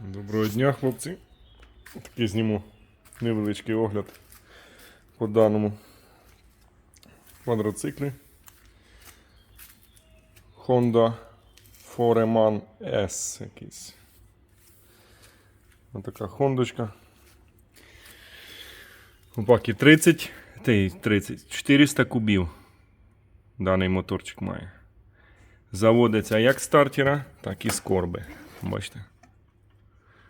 Доброго дня, хлопці. Такий зніму невеличкий огляд по даному квадроциклі. Honda Foreman S якийсь. Ось така хондочка. У пакі 30, та й 30, 400 кубів даний моторчик має. Заводиться як з стартера, так і з корби. Бачите.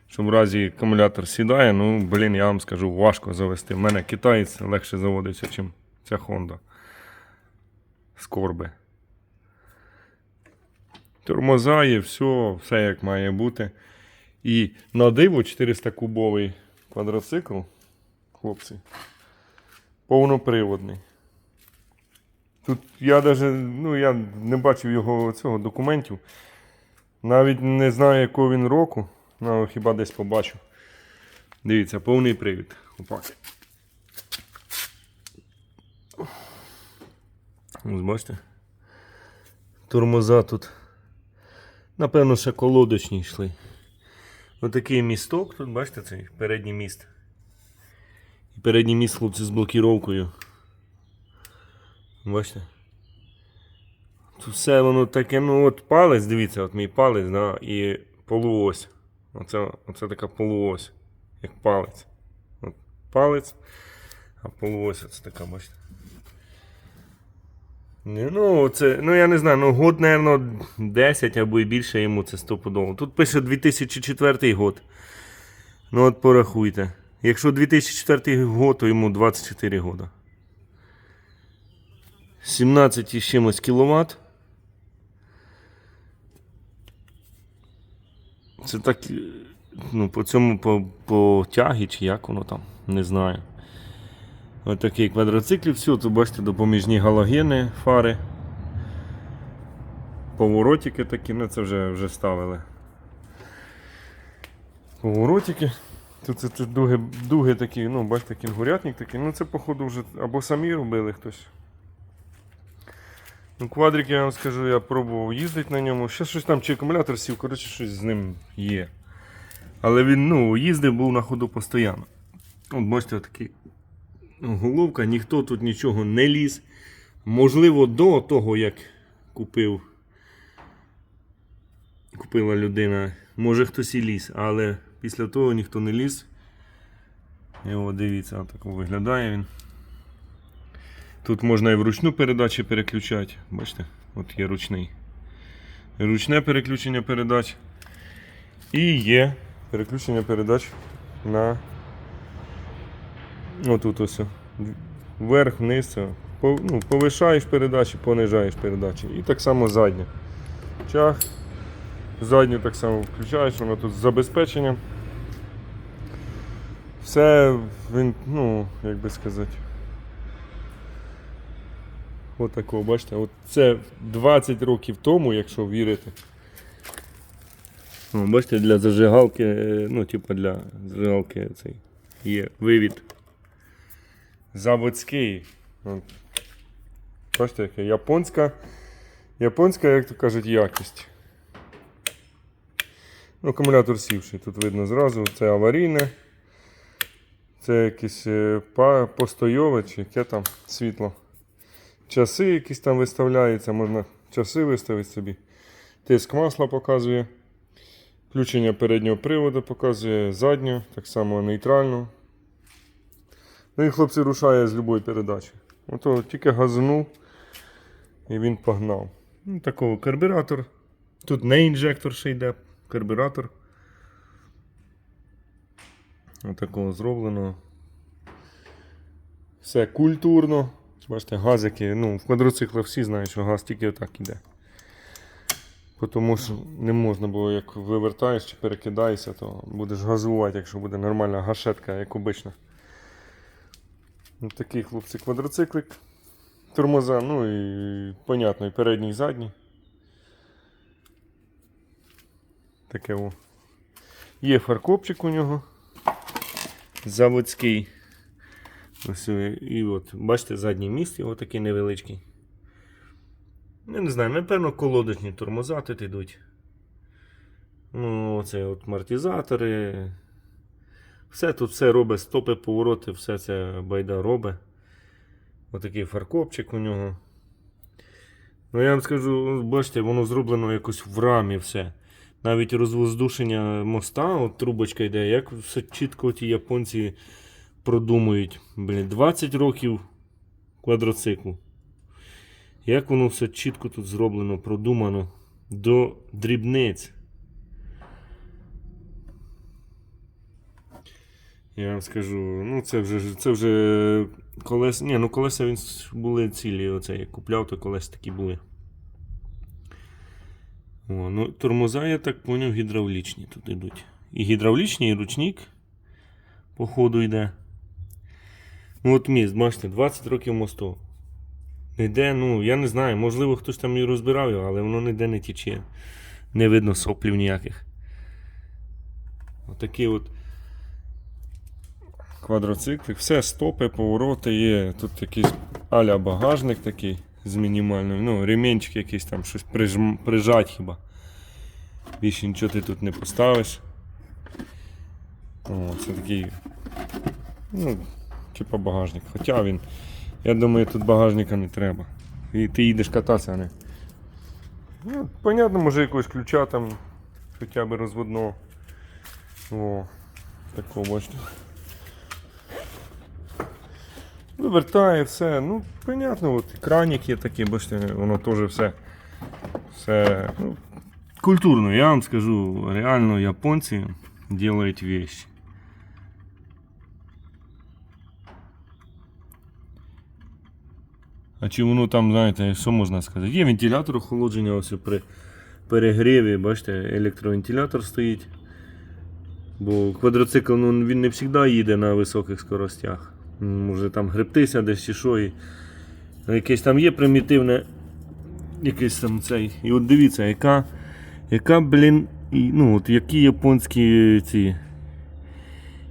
Що в разі акумулятор сідає, ну, блін, я вам скажу, важко завести. У мене китаєць легше заводиться, ніж ця Honda. З корби. Тормоза є, все, все як має бути. І на диво 400 кубовий квадроцикл, хлопці, повноприводний. Тут я даже, ну, я не бачив його цього документів. Навіть не знаю, якого він року. Ну, хіба десь побачу. Дивіться, повний привід. Опаки. Ось бачите. Тормоза тут. Напевно, ще колодочні йшли. Отакий місток, тут бачите цей передній міст. І передній міст, хлопці, з блокіровкою. Бачите? Тут все воно таке, ну от палець, дивіться, от мій палець, да, і полуось. Оце, оце така полуось, як палець. От палець, а полуось оце така, бачите. Ну, це, ну я не знаю, ну год, напевно, 10 або і більше йому це стопудово. Тут пише 2004 год. Ну от порахуйте. Якщо 2004 год, то йому 24 года. 17 із чимось кіловат. Це так, ну, по цьому по, по тягі чи як воно там, не знаю. Ось такий квадроцикл, все, тут бачите, допоміжні галогени, фари. Поворотики такі, ну це вже, вже ставили. Поворотики. Тут це, це дуги, дуги такі, ну, бачите, кінгурятник такий. Ну це, походу, вже або самі робили хтось. Ну, квадрик, я вам скажу, я пробував їздити на ньому. Ще щось там, чи акумулятор сів, коротше, щось з ним є. Але він ну, їздив, був на ходу постійно. От бачите, такий ну, головка, ніхто тут нічого не ліз. Можливо, до того, як купив, купила людина, може хтось і ліз, але після того ніхто не ліз. І от дивіться, так виглядає він. Тут можна і вручну передачі переключати. Бачите, от є ручний. Ручне переключення передач. І є переключення передач на отут ось. Вверх, вниз. Ну, повишаєш передачі, понижаєш передачі. І так само задня. Чах. Задню так само включаєш, вона тут з забезпеченням. Все він, ну, як би сказати. От такого, бачите, от це 20 років тому, якщо вірити. О, бачите, для зажигалки, е, ну, типу для зажигалки цей є вивід. Заводський. От. Бачите, яка японська. Японська, як то кажуть, якість. Ну, акумулятор сівший, тут видно зразу, це аварійне. Це якесь е, постойове чи яке там світло. Часи якісь там виставляються, можна часи виставити собі. Тиск масла показує. Включення переднього приводу показує задню, так само нейтральну. Ну і хлопці рушає з будь-якої передачі. Ото тільки газанув і він погнав. Ну, такого карбюратор. Тут не інжектор ще йде, карбюратор. Отакого зроблено. Все культурно. Бачите, газики, ну, в квадроциклах всі знають, що газ тільки отак іде. Тому що не можна було, як вивертаєш чи перекидаєшся, то будеш газувати, якщо буде нормальна гашетка, як обично. Ось такий хлопці квадроциклик. Тормоза, ну і понятно, і передній, і задній. Таке о. Є фаркопчик у нього. Заводський. Ось е, і от, бачите, задній міст його такий невеличкий. Я не знаю, напевно, колодочні тормоза тут йдуть. Ну, оце от амортизатори. Все тут все робить, стопи, повороти, все це байда робить. Отакий фаркопчик у нього. Ну я вам скажу, бачите, воно зроблено якось в рамі все. Навіть розвоздушення моста, от трубочка йде, як все чітко ті японці продумують. Блін, 20 років квадроциклу. Як воно все чітко тут зроблено, продумано до дрібниць. Я вам скажу, ну це вже це вже колеса. Ні, ну колеса він були цілі. Оце я купляв, то колеса такі були. О, ну, тормоза, я так поняв, гідравлічні тут йдуть. І гідравлічні, і ручник по ходу йде. Ну от міст, бачите, 20 років мосту. Ніде, ну, я не знаю, можливо, хтось там і розбирав його, але воно ніде не тече. Не видно соплів ніяких. Отакий от квадроцикл. Все, стопи, повороти є. Тут якийсь аля багажник такий з мінімальним. Ну, ремінчик якийсь там щось прижм, прижать хіба. Більше нічого ти тут не поставиш. О, це такий. Ну, типа багажник. Хоча він. Я думаю, тут багажника не треба. І ти їдеш кататися, а не. Ну, понятно, може якогось ключа там хоча б розводного. О, такого бачите. Вивертає все. Ну, понятно, от екранік є такий, бачите, воно теж все. Все. Ну, культурно, я вам скажу, реально японці роблять вещи. А чи воно там, знаєте, що можна сказати? Є вентилятор охолодження ось при перегріві, бачите, електровентилятор стоїть. Бо квадроцикл ну, він не завжди їде на високих скоростях. Може там гребтися десь чи що. І... ну, Якесь там є примітивне. Якийсь там цей. І от дивіться, яка, яка блін, і, ну, от які японські ці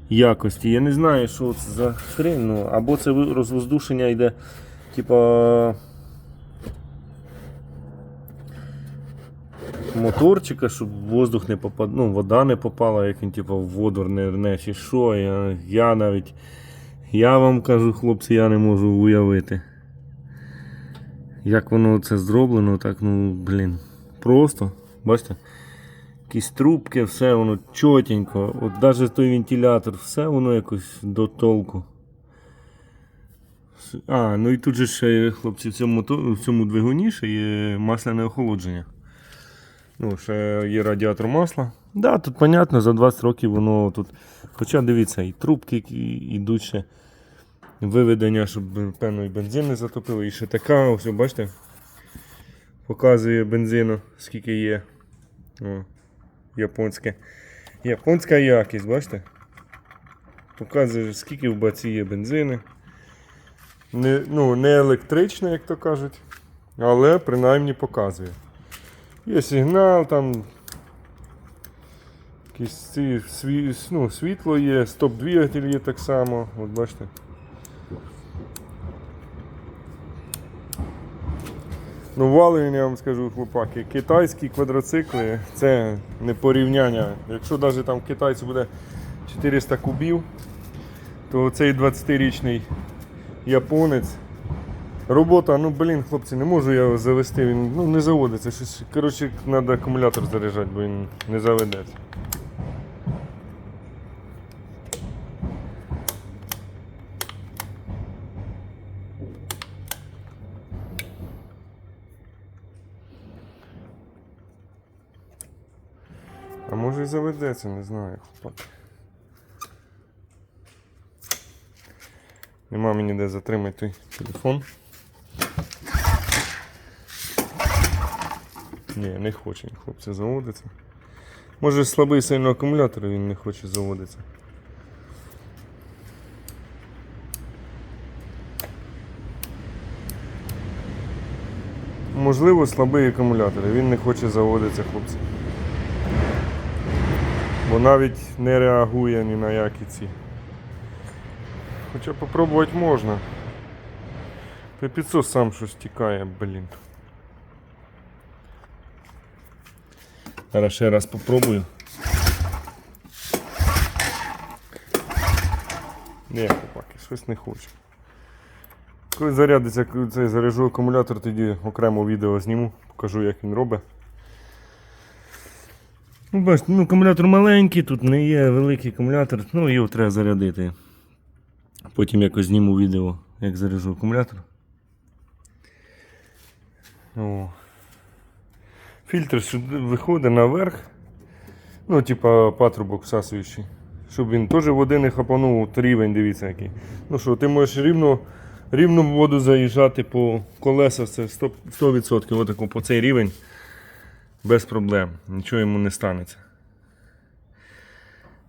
якості. Я не знаю, що це за хрень, ну, або це розвоздушення йде, типа. Моторчика, щоб воздух не попад... ну, вода не попала, як він типу, в воду не рне, чи що. Я, я навіть. Я вам кажу, хлопці, я не можу уявити. Як воно це зроблено, так, ну, блін. Просто. Бачите? Якісь трубки, все воно чотенько. От навіть той вентилятор, все воно якось до толку. А, ну і тут же ще, хлопці, в цьому, в цьому двигуні ще є масляне охолодження. Ну, ще є радіатор масла. Да, тут понятно, за 20 років воно тут. Хоча дивіться, і трубки йдуть ще виведення, щоб певно і бензин не затопило. І ще така, ось бачите, показує бензину, скільки є. О, японське. Японська якість, бачите? Показує, скільки в баці є бензини. Не, ну, не електричне, як то кажуть, але принаймні показує. Є сигнал, там якісь ці сві, ну, світло є, стоп-двигатель є так само. От бачите. Ну, валені, я вам скажу, хлопаки, китайські квадроцикли це не порівняння. Якщо навіть там в китайці буде 400 кубів, то цей 20-річний японець Робота, ну блін, хлопці, не можу я його завести, він ну, не заводиться. Щось, коротше, треба акумулятор заряджати, бо він не заведеться. А може і заведеться, не знаю, хлопак. Нема мені де затримати той телефон. Ні, не хоче він, хлопці заводиться. Може слабий сильно акумулятор, він не хоче заводитися. Можливо, слабий акумулятор, він не хоче заводитися, хлопці. Бо навіть не реагує ні на які ці. Хоча попробувати можна. П500 сам щось тікає, блін. Зараз ще раз попробую. Не, хлопаки, щось не хочу. Коли зарядиться, цей заряджу акумулятор, тоді окремо відео зніму, покажу як він робить. Ну, бачите, ну, акумулятор маленький, тут не є великий акумулятор, ну його треба зарядити. Потім якось зніму відео, як заряджу акумулятор. О. Фільтр сюди виходить наверх. Ну, типа патрубок всасуючий. Щоб він теж води не хапанув, от рівень, дивіться який. Ну що, ти можеш рівно, рівно воду заїжджати по колесах, це 100%, 100% отако, по цей рівень. Без проблем. Нічого йому не станеться.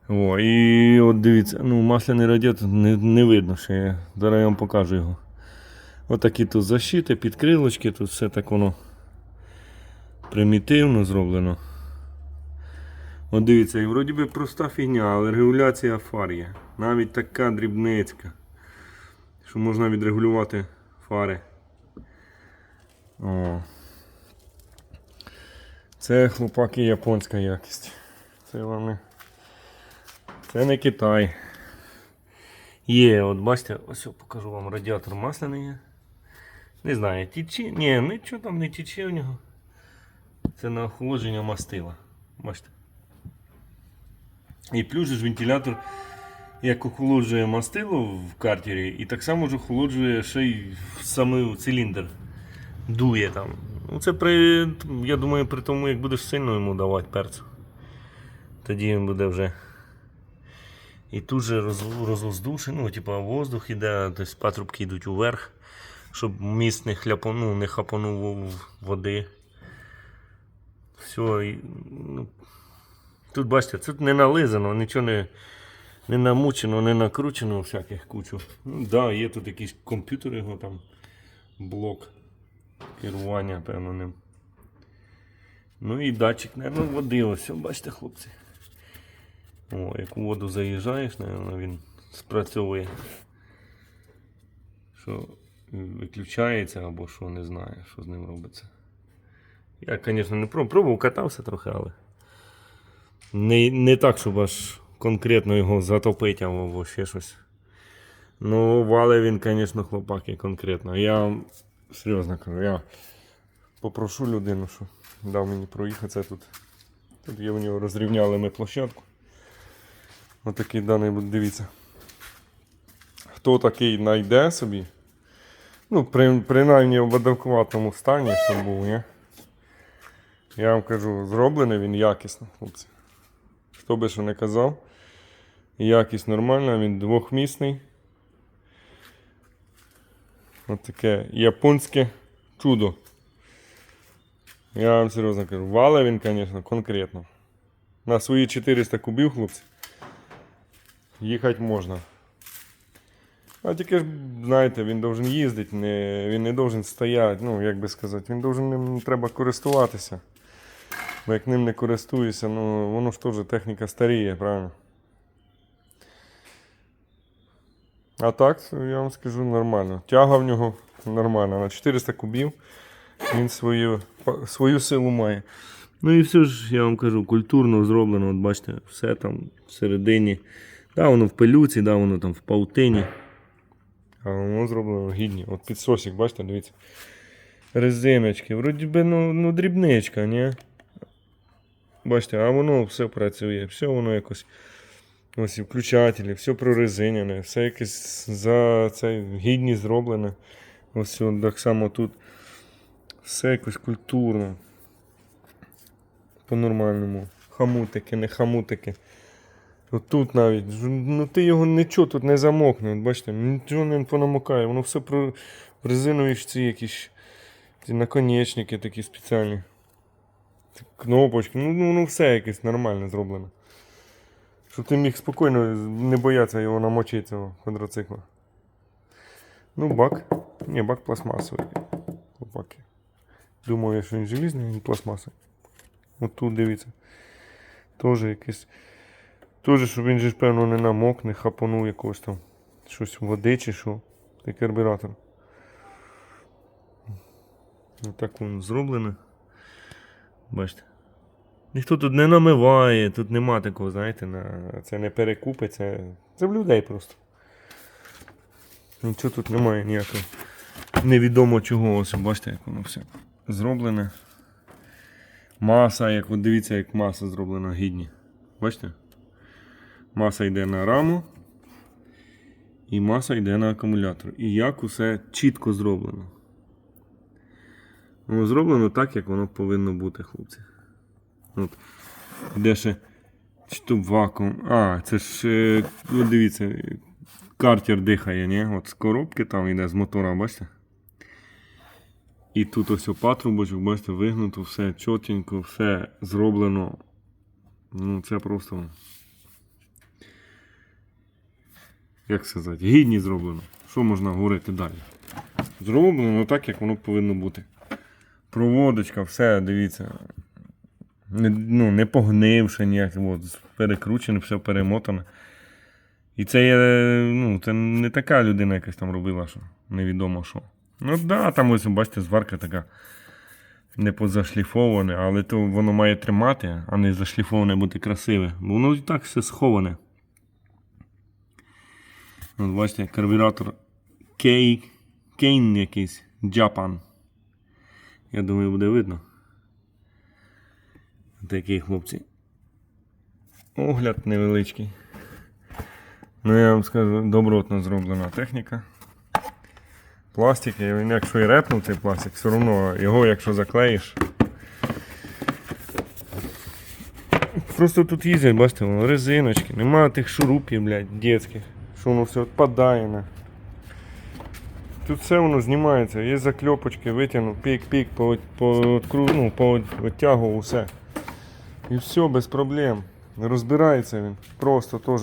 О, і от дивіться, ну масляний радіатор не, не видно ще. Зараз я вам покажу його. Отакі тут защити, підкрилочки, тут все так воно примітивно зроблено. От дивіться, і вроді би проста фігня, але регуляція фар є. Навіть така дрібницька. Що можна відрегулювати фари. О. Це хлопаки японська якість. Це вони. Це не Китай. Є, от бачите, ось я покажу вам радіатор масляний. Не знаю, тіче. Ні, нічого там не тіче у нього. Це на охолодження мастила. Бачите. І плюс же ж вентилятор як охолоджує мастило в картері, і так само ж охолоджує ще й саме циліндр. Дує там. Ну це при, я думаю, при тому, як будеш сильно йому давати перцю. Тоді він буде вже. І тут же роз, ну, типу, воздух іде, тобто патрубки йдуть уверх, щоб міст не хляпанув, не хапанув води. Все, і, ну, тут бачите, тут не нализано, нічого не, не намучено, не накручено всяких кучу. Ну да, є тут якийсь комп'ютер його там, блок керування, певно, ним. Ну і датчик, мабуть, води. Ось, бачите, хлопці. О, як у воду заїжджаєш, мабуть, він спрацьовує. Що виключається або що, не знаю, що з ним робиться. Я, звісно, не пробував, пробував, катався трохи, але не, не так, щоб аж конкретно його затопити або ще щось. Ну, вале він, звісно, хлопаки конкретно. Я серйозно кажу, я попрошу людину, що дав мені проїхатися тут. Тут є у нього розрівняли ми площадку. Отакий даний буде, дивіться. Хто такий знайде собі? Ну, при, принаймні в адекватному стані, щоб був, ні? Я вам кажу, зроблений він якісно, хлопці. Хто би що не казав. Якість нормальна, він двохмісний. Ось таке японське чудо. Я вам серйозно кажу, вале він, звісно, конкретно. На свої 400 кубів, хлопці. Їхати можна. А тільки ж, знаєте, він должен їздити, не, він не должен стояти, ну, як би сказати, він должен ним треба користуватися. Бо як ним не користуєшся, ну воно ж теж техніка старіє, правильно? А так, я вам скажу нормально. Тяга в нього нормальна. На 400 кубів він свою, свою силу має. Ну і все ж, я вам кажу, культурно зроблено, от бачите, все там всередині. Да, воно в пилюці, да, воно там в паутині. А воно зроблено гідні. От підсосик, бачите, дивіться. Резиночки. Вроді би, ну, ну дрібничка, ні? Бачите, а воно все працює, все воно якось. Ось і включателі, все прорезинене, все якесь за це гідні зроблене. Ось так само тут. Все якось культурно. По-нормальному. Хамутики, не хамутики. От тут навіть, ну ти його нічого тут не замокне, бачите, нічого не понамокає, воно все про резинові ж ці якісь ці наконечники такі спеціальні. Кнопочки, ну, ну, ну все якесь нормально зроблено. Щоб ти міг спокійно не боятися його намочити цього квадроцикла. Ну, бак. Ні, бак пластмасовий. Хлопаки. Думаю, що він желізний, він пластмасовий. От тут дивіться. Теж якийсь. Теж, щоб він же ж, певно, не намок, не хапанув якогось там щось води чи що. Це карбюратор. Отак воно зроблено. Бачите. Ніхто тут не намиває, тут нема такого, знаєте, на... Це не перекупи, це, це в людей просто. Нічого тут немає ніякого невідомо чого. Ось бачите, як воно все зроблене. Маса, як от дивіться, як маса зроблена гідні. Бачите? Маса йде на раму. І маса йде на акумулятор. І як усе чітко зроблено. Воно зроблено так, як воно повинно бути, хлопці. От. Де ще то вакуум. А, це ж е, от дивіться, картер дихає, ні? От з коробки там йде з мотора, бачите? І тут ось патрубочок, бачите, вигнуто, все чотенько, все зроблено. Ну, це просто. Як сказати, гідні зроблено. Що можна говорити далі? Зроблено так, як воно повинно бути. Проводочка, все, дивіться. Не, ну, не погнивше ніяк, от, перекручене, все перемотане. І це є, ну, це не така людина якась там робила, що невідомо що. Ну так, да, там ось, бачите, зварка така не позашліфоване, але то воно має тримати, а не зашліфоване бути красиве. Бо воно і так все сховане. От бачите, карбюратор Кей, Кейн якийсь, Japan. Я думаю, буде видно. Такий хлопці. Огляд невеличкий. Ну, я вам скажу, добротно зроблена техніка. Пластик, він якщо і репнув цей пластик, все одно його, якщо заклеїш. Просто тут їздять, бачите, резиночки, немає тих шурупів, блядь, дітських, що воно все відпадає. Тут все воно знімається, є закльопочки, витягнув, пік-пік, по, по, ну, по відтягував усе. І все, без проблем. Розбирається він. Просто теж.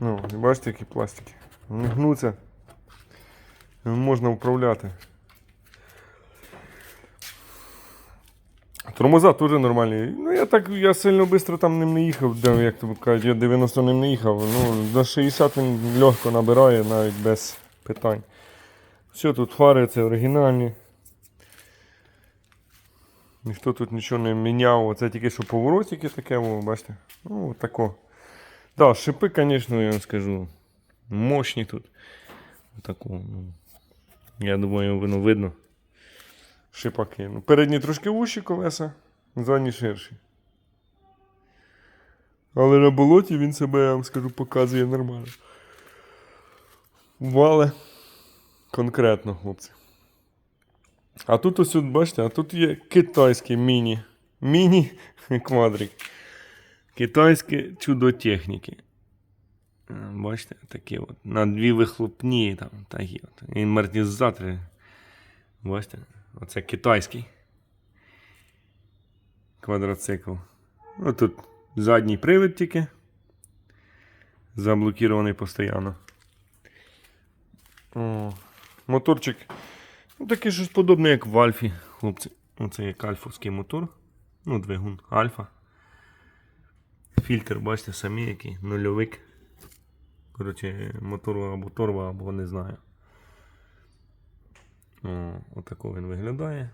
Ну, бачите, які пластики. Гнуться. Можна управляти. Тормоза теж нормальні. Ну я так я сильно швидко там ним не їхав, де, як то кажуть, я 90 ним не їхав. Ну, до 60 він легко набирає навіть без питань. Все, тут фари це оригінальні. Ніхто тут нічого не міняв. Оце тільки що поворотики таке, о, бачите. Ну, тако. Да, шипи, звісно, я вам скажу. Мощні тут. Таку, ну, я думаю, воно видно. Шипаки. Ну, передні трошки вущі колеса, задні ширші. Але на болоті він себе, я вам скажу, показує нормально. Вале конкретно, хлопці. А тут ось, от, бачите, а тут є китайський міні. Міні-квадрик. Китайське чудо техніки. Бачите, такі от. На дві вихлопні там такі от. І амортизатори. Бачите? Оце китайський квадроцикл. Ну тут задній привід тільки. Заблокірований постійно. О, моторчик. Ну, такий щось подобне, як в Альфі, хлопці. Оце як альфовський мотор. Ну, двигун Альфа. Фільтр, бачите, самі який, нульовик. Коротше, мотору або торба, або не знаю. Отако він виглядає.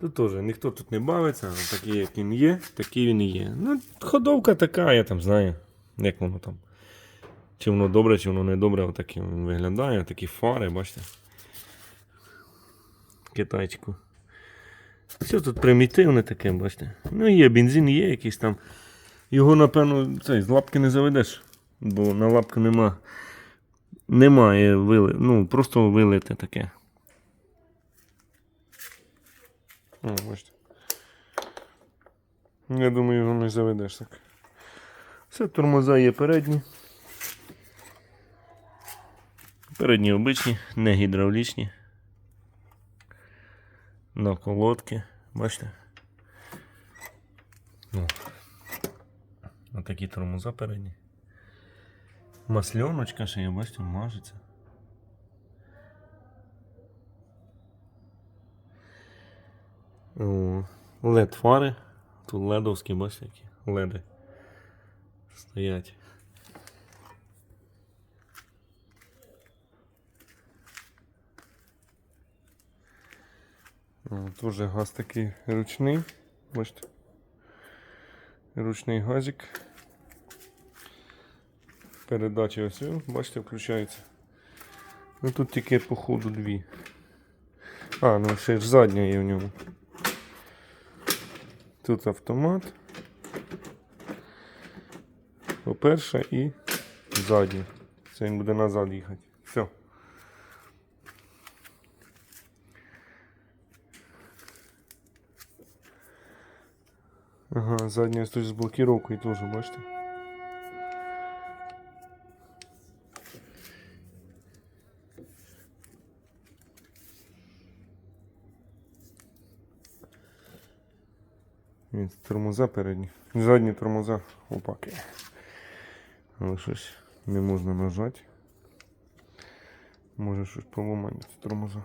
Тут теж ніхто тут не бавиться, такий як він є, такий він і є. Ну, ходовка така, я там знаю, як воно там. Чи воно добре, чи воно не добре, отакий він виглядає, такі фари, бачите. Китайчику. Все тут примітивне таке, бачите. Ну є бензин, є якийсь там. Його, напевно, цей, з лапки не заведеш, бо на лапку нема. Немає вили... ну, просто вилите таке. О, бачите. Я думаю, його не заведеш так. Все, тормоза є передні. Передні обичні, не гідравлічні. На колодки, бачите? Ну. Отакі тормоза передні. Масльоночка ще є, бачите, мажеться. LED фари. Тут ледовські, бачите, які леди стоять. Теж газ такий ручний. Бачите. Ручний газик. Передачі ось, бачите, включається. Ну тут тільки по ходу дві. А, ну ще ж задня є в ньому. Тут автомат. По-перше і задня. Це він буде назад їхати. Все. Ага, задня з блокировкою теж, бачите? Ні, тормоза передні. Задні тормоза опаки. Але щось не можна нажати. Може щось поламати тормоза.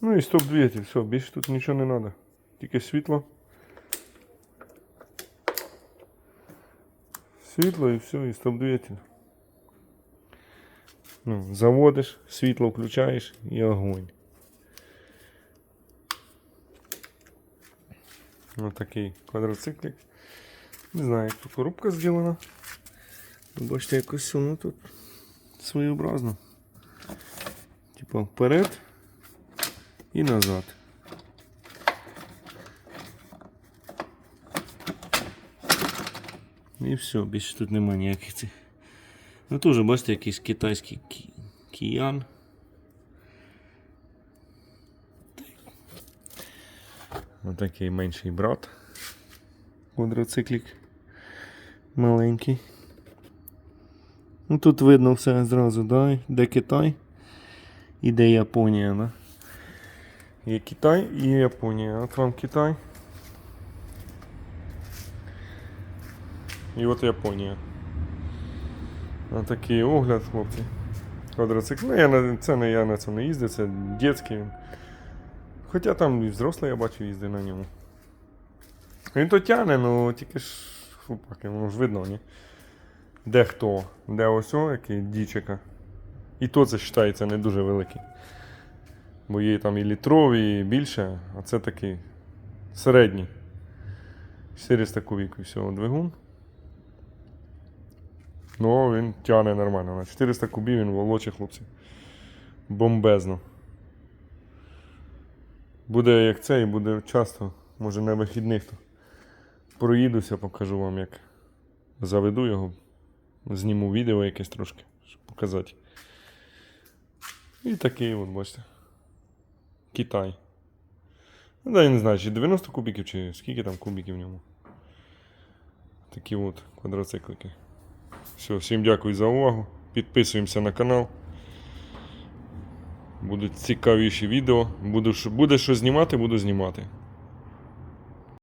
Ну і стоп двигатель, все, більше тут нічого не треба. Тільки світло. Світло і все, і стоп двигатель. Ну, заводиш, світло включаєш і огонь. Ось такий квадроциклик. Не знаю, як тут коробка зроблена. Бачите, якось воно тут своєобразно. Типа вперед і назад. І все, більше тут немає ніяких цих. Ну теж бачите, якийсь китайський киян. Отакий менший брат. Квадроциклік маленький. Ну тут видно все зразу, да? де Китай і де Японія, да? Є Китай і Японія. От вам Китай. І от Японія. Отакий огляд, хлопці. Квадроцикл. Ну, я на, це не я на це не їздив, це він. Хоча там і взрослий я бачу їздив на ньому. Він то тяне, ну тільки ж хлопаки, воно ж видно, ні? Де хто, де ось о, який дічика. І то це вважається не дуже великий. Бо є там і літрові, і більше, а це такий середній. 400 кубів всього двигун. Ну, він тягне нормально. На 400 кубів він волоче, хлопці. Бомбезно. Буде як це, і буде часто, може на вихідних то проїдуся, покажу вам, як заведу його, зніму відео якесь трошки, щоб показати. І такий от, бачите. Китай. Ну, да, я не знаю, чи 90 кубиків, чи скільки там кубиків в ньому. Такі от квадроциклики. Все, всім дякую за увагу. Підписуємося на канал. Будуть цікавіші відео. Буду, буде що знімати, буду знімати.